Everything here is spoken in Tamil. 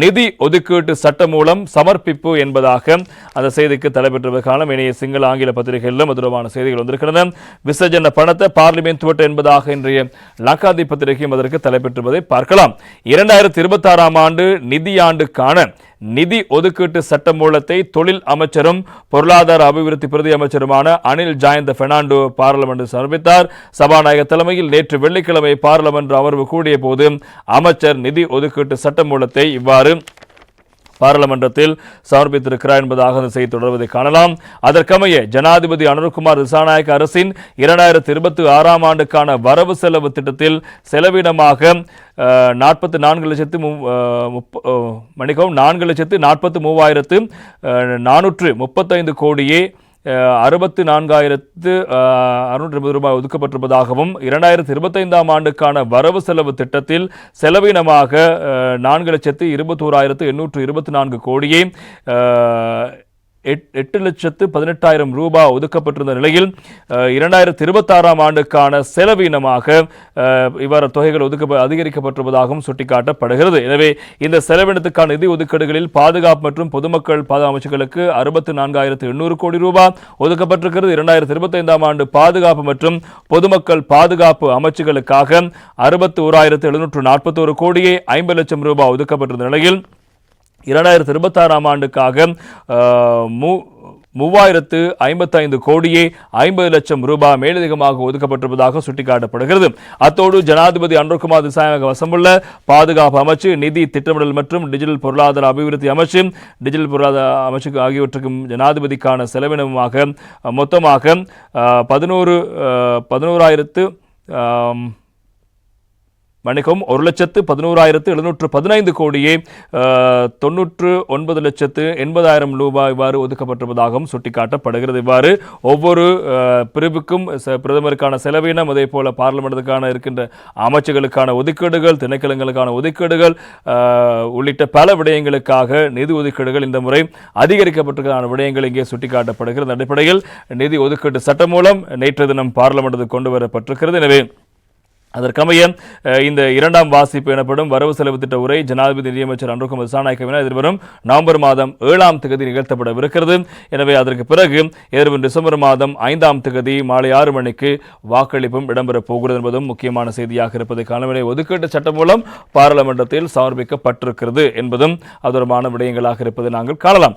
நிதி ஒதுக்கீட்டு சட்டம் மூலம் சமர்ப்பிப்பு என்பதாக அந்த செய்திக்கு தலைப்பெற்ற காலம் இணைய சிங்கள ஆங்கில பத்திரிகைகளிலும் மதுரமான செய்திகள் வந்திருக்கிறது விசர்ஜன பணத்தை பார்லிமெண்ட் துவட்ட என்பதாக இன்றைய லங்காதி பத்திரிகையும் அதற்கு தலைப்பெற்றுவதை பார்க்கலாம். இரண்டாயிரத்தி இருபத்தி ஆறாம் ஆண்டு நிதியாண்டுக்கான நிதி ஒதுக்கீட்டு சட்ட மூலத்தை தொழில் அமைச்சரும் பொருளாதார அபிவிருத்தி பிரதி அமைச்சருமான அனில் ஜாயந்த பெர்னாண்டோ பாராளுமன்ற சமர்ப்பித்தார். சபாநாயகர் தலைமையில் நேற்று வெள்ளிக்கிழமை பாராளுமன்ற அமர்வு கூடிய போது அமைச்சர் நிதி ஒதுக்கீட்டு சட்ட மூலத்தை அறிக்கையை இவ்வாறு பாராளுமன்றத்தில் சமர்ப்பித்திருக்கிறார் என்பதாக அந்த செய்தி தொடர்வதை காணலாம். அதற்கமைய ஜனாதிபதி அனுர்குமார் ரிசாநாயக் அரசின் இரண்டாயிரத்தி இருபத்தி ஆறாம் ஆண்டுக்கான வரவு செலவு திட்டத்தில் செலவினமாக நாற்பத்தி நான்கு லட்சத்து மன்னிக்கவும் நான்கு லட்சத்து நாற்பத்து மூவாயிரத்து நானூற்று முப்பத்தைந்து கோடியே அறுபத்து நான்காயிரத்து அறுநூற்றி அறுநூற்று இருபது ரூபாய் ஒதுக்கப்பட்டிருப்பதாகவும் இரண்டாயிரத்தி இருபத்தைந்தாம் ஆண்டுக்கான வரவு செலவு திட்டத்தில் செலவினமாக நான்கு லட்சத்து இருபத்தோராயிரத்து எண்ணூற்று இருபத்தி நான்கு கோடியே எட்டு லட்சத்து பதினெட்டாயிரம் ரூபாய் ஒதுக்கப்பட்டிருந்த நிலையில் இரண்டாயிரத்தி இருபத்தாறாம் ஆண்டுக்கான செலவினமாக இவ்வாறு தொகைகள் ஒதுக்க அதிகரிக்கப்பட்டிருப்பதாகவும் சுட்டிக்காட்டப்படுகிறது. எனவே இந்த செலவினத்துக்கான நிதி ஒதுக்கீடுகளில் பாதுகாப்பு மற்றும் பொதுமக்கள் பாதுகாப்பு அமைச்சுகளுக்கு அறுபத்தி நான்காயிரத்து எண்ணூறு கோடி ரூபாய் ஒதுக்கப்பட்டிருக்கிறது. இரண்டாயிரத்தி இருபத்தைந்தாம் ஆண்டு பாதுகாப்பு மற்றும் பொதுமக்கள் பாதுகாப்பு அமைச்சுகளுக்காக அறுபத்தி ஓராயிரத்து எழுநூற்று நாற்பத்தோரு கோடியே ஐம்பது லட்சம் ரூபாய் ஒதுக்கப்பட்டிருந்த நிலையில் இரண்டாயிரத்தி இருபத்தாறாம் ஆண்டுக்காக மூ மூவாயிரத்து ஐம்பத்தைந்து கோடியே ஐம்பது லட்சம் ரூபாய் மேலதிகமாக ஒதுக்கப்பட்டிருப்பதாக சுட்டிக்காட்டப்படுகிறது. அத்தோடு ஜனாதிபதி அன்ருகுமார் திசாயக வசமுள்ள பாதுகாப்பு அமைச்சு நிதி திட்டமிடல் மற்றும் டிஜிட்டல் பொருளாதார அபிவிருத்தி அமைச்சு டிஜிட்டல் பொருளாதார அமைச்சு ஆகியவற்றுக்கும் ஜனாதிபதிக்கான செலவினமாக மொத்தமாக பதினோரு பதினோராயிரத்து ஆம், ஒரு லட்சத்து பதினோராயிரத்து எழுநூற்று பதினைந்து கோடியே தொன்னூற்று ஒன்பது லட்சத்து எண்பதாயிரம் ரூபாய் இவ்வாறு ஒதுக்கப்பட்டிருப்பதாகவும் சுட்டிக்காட்டப்படுகிறது. இவ்வாறு ஒவ்வொரு பிரிவுக்கும் பிரதமருக்கான செலவினம் அதே போல பார்லிமெண்ட்டுக்கான இருக்கின்ற அமைச்சர்களுக்கான ஒதுக்கீடுகள் திணைக்களங்களுக்கான ஒதுக்கீடுகள் உள்ளிட்ட பல விடயங்களுக்காக நிதி ஒதுக்கீடுகள் இந்த முறை அதிகரிக்கப்பட்டிருக்கான விடயங்கள் இங்கே சுட்டிக்காட்டப்படுகிறது. அடிப்படையில் நிதி ஒதுக்கீட்டு சட்டம் மூலம் நேற்று தினம் பார்லிமெண்ட்டுக்கு கொண்டு வரப்பட்டிருக்கிறது. எனவே அதற்கமைய இந்த இரண்டாம் வாசிப்பு எனப்படும் வரவு செலவு திட்ட உரை ஜனாதிபதி நிதியமைச்சர் அன்றுகுமார் திசாநாயக்கவினால் எதிர்வரும் நவம்பர் மாதம் ஏழாம் தேதி நிகழ்த்தப்படவிருக்கிறது. எனவே அதற்கு பிறகு எதிர்வரும் டிசம்பர் மாதம் ஐந்தாம் தேதி மாலை ஆறு மணிக்கு வாக்களிப்பும் இடம்பெறப் போகிறது என்பதும் முக்கியமான செய்தியாக இருப்பதை காணவில்லை. ஒதுக்கீட்டு சட்டம் மூலம் பாராளுமன்றத்தில் சமர்ப்பிக்கப்பட்டிருக்கிறது என்பதும் அதொருமான விடயங்களாக இருப்பதை நாங்கள் காணலாம்.